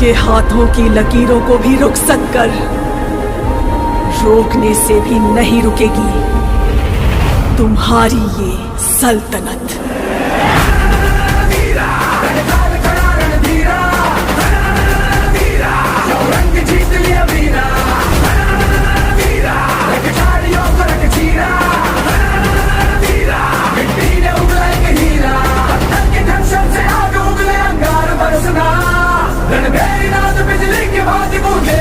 आपके हाथों की लकीरों को भी रुक कर। रोकने से भी नहीं रुकेगी। तुम्हारी ये सल्तनत। बिजली के बाद बूंदे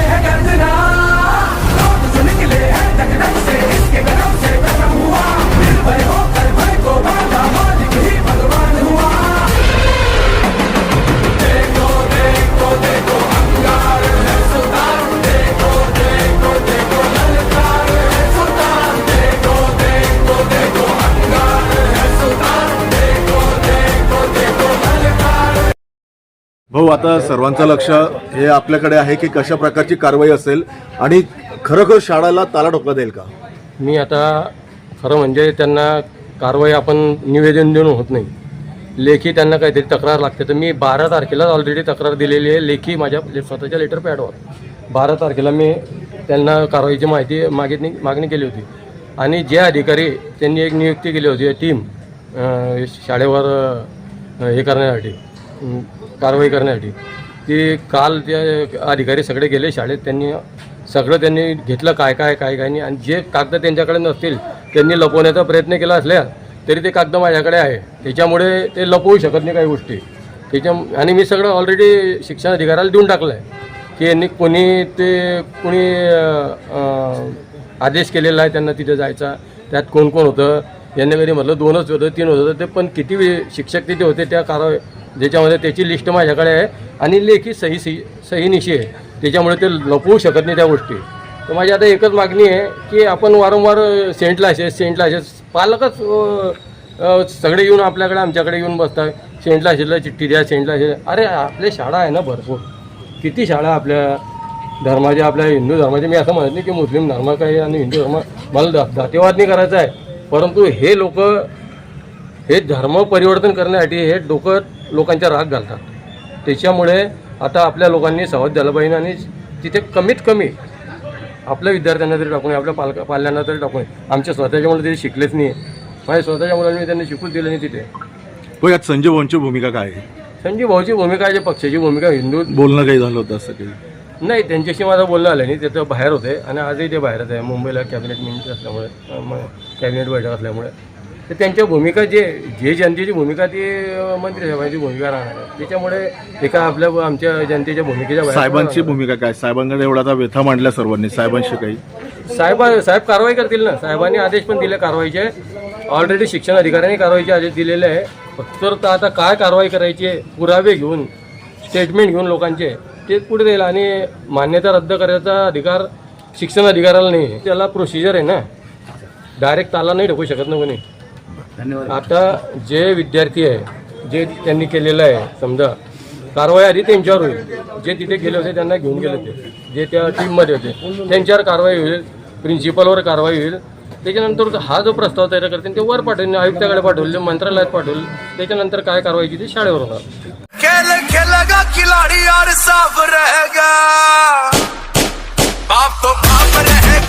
हो आता सर्वांचं लक्ष हे आपल्याकडे आहे की कशा प्रकारची कारवाई असेल आणि खरोखर शाळेला ताला ठोकला जाईल का? मी आता खरं म्हणजे त्यांना कारवाई आपण निवेदन देऊन होत नाही. लेखी त्यांना काहीतरी तक्रार लागते. तर मी बारा तारखेला ऑलरेडी तक्रार दिलेली आहे. लेखी माझ्या ले- स्वतःच्या लेटर पॅडवर बारा तारखेला मी त्यांना कारवाईची माहिती मागितली मागणी केली होती. आणि जे अधिकारी त्यांनी एक नियुक्ती केली होती टीम शाळेवर अं, हे करण्यासाठी. कारवाई करण्यासाठी. ती काल त्या अधिकारी सगळे गेले शाळेत त्यांनी सगळं त्यांनी घेतलं काय काय काय काय नाही. आणि जे कागद त्यांच्याकडे नसतील त्यांनी लपवण्याचा प्रयत्न केला असल्या तरी ते कागद माझ्याकडे आहे. त्याच्यामुळे ते लपवू शकत नाही काही गोष्टी. त्याच्या आणि मी सगळं ऑलरेडी शिक्षण अधिकाऱ्याला देऊन टाकलं आहे की यांनी कोणी ते कोणी आदेश केलेला आहे त्यांना तिथे जायचा त्यात कोण कोण होतं? यांनी कधी म्हटलं दोनच होतं तीन होतं ते पण किती शिक्षक तिथे होते त्या कारवाई ज्याच्यामध्ये त्याची लिस्ट माझ्याकडे आहे आणि लेखी सही सही सहीनिशी आहे. त्याच्यामुळे ते लपवू शकत नाही त्या गोष्टी. तर माझी आता एकच मागणी आहे की आपण वारंवार सेंट क्लासेस सेंट क्लासेस पालकच सगळे येऊन आपल्याकडे आमच्याकडे येऊन बसतात. सेंट क्लासेसला चिठ्ठी द्या सेंट क्लासेस अरे आपल्या शाळा आहे ना भरपूर. किती शाळा आपल्या धर्माच्या आपल्या हिंदू धर्माच्या. मी असं म्हणत नाही की मुस्लिम धर्म काही आणि हिंदू धर्म मला दा- जातीवाद नाही करायचा आहे. परंतु हे लोक हे धर्म परिवर्तन करण्यासाठी हे डोकं लोकांच्या राग घालतात. त्याच्यामुळे आता आपल्या लोकांनी सावध झालं पाहिजे आणि तिथे कमीत कमी आपल्या विद्यार्थ्यांना तरी टाकून आपल्या पालक पाल्यांना तरी टाकून आमच्या स्वतःच्या मुलं तरी शिकलेच नाही. माझ्या स्वतःच्या मुलांनी त्यांनी शिकूच दिलं नाही तिथे. हो यात संजय भाऊंची भूमिका काय आहे? संजीव भाऊची भूमिका आहे जे पक्षाची भूमिका हिंदू बोलणं काही झालं होतं असं काही? नाही त्यांच्याशी माझं बोलणं आलं नाही. ते तर बाहेर होते आणि आजही ते बाहेरच आहे. मुंबईला कॅबिनेट मिनिट असल्यामुळे कॅबिनेट बैठक असल्यामुळे. तर त्यांच्या भूमिका जे जे जनतेची भूमिका ती मंत्री साहेबांची भूमिका राहणार आहे. त्याच्यामुळे एका आपल्या आमच्या जनतेच्या भूमिकेच्या साहेबांची भूमिका काय? साहेबांकडे एवढा आता व्यथा मांडल्या सर्वांनी साहेबांशी काही? साहेब साहेब कारवाई करतील ना? साहेबांनी आदेश पण दिले कारवाईचे. ऑलरेडी शिक्षण अधिकाऱ्यांनी कारवाईचे आदेश दिलेले आहे. फक्त तर आता काय कारवाई करायची आहे? पुरावे घेऊन स्टेटमेंट घेऊन लोकांचे. ते पुढे जाईल आणि मान्यता रद्द करायचा अधिकार शिक्षण अधिकाऱ्याला नाही. त्याला प्रोसिजर आहे ना? डायरेक्ट ताला नाही ढकू शकत ना कोणी. आता जे विद्यार्थी आहे जे त्यांनी केलेलं आहे समजा कारवाई आधी त्यांच्यावर होईल. जे तिथे गेले होते त्यांना घेऊन गेले होते. जे त्या टीममध्ये होते त्यांच्यावर कारवाई होईल प्रिन्सिपलवर कारवाई होईल. त्याच्यानंतर हा जो प्रस्ताव तयार करतील ते वर पाठवले आयुक्ताकडे पाठवले मंत्रालयात पाठवले. त्याच्यानंतर काय कारवाईची ती शाळेवर होणार. खेल खेलेगा खिलाड़ी साफ रहेगा। बाप तो बाप रहेगा।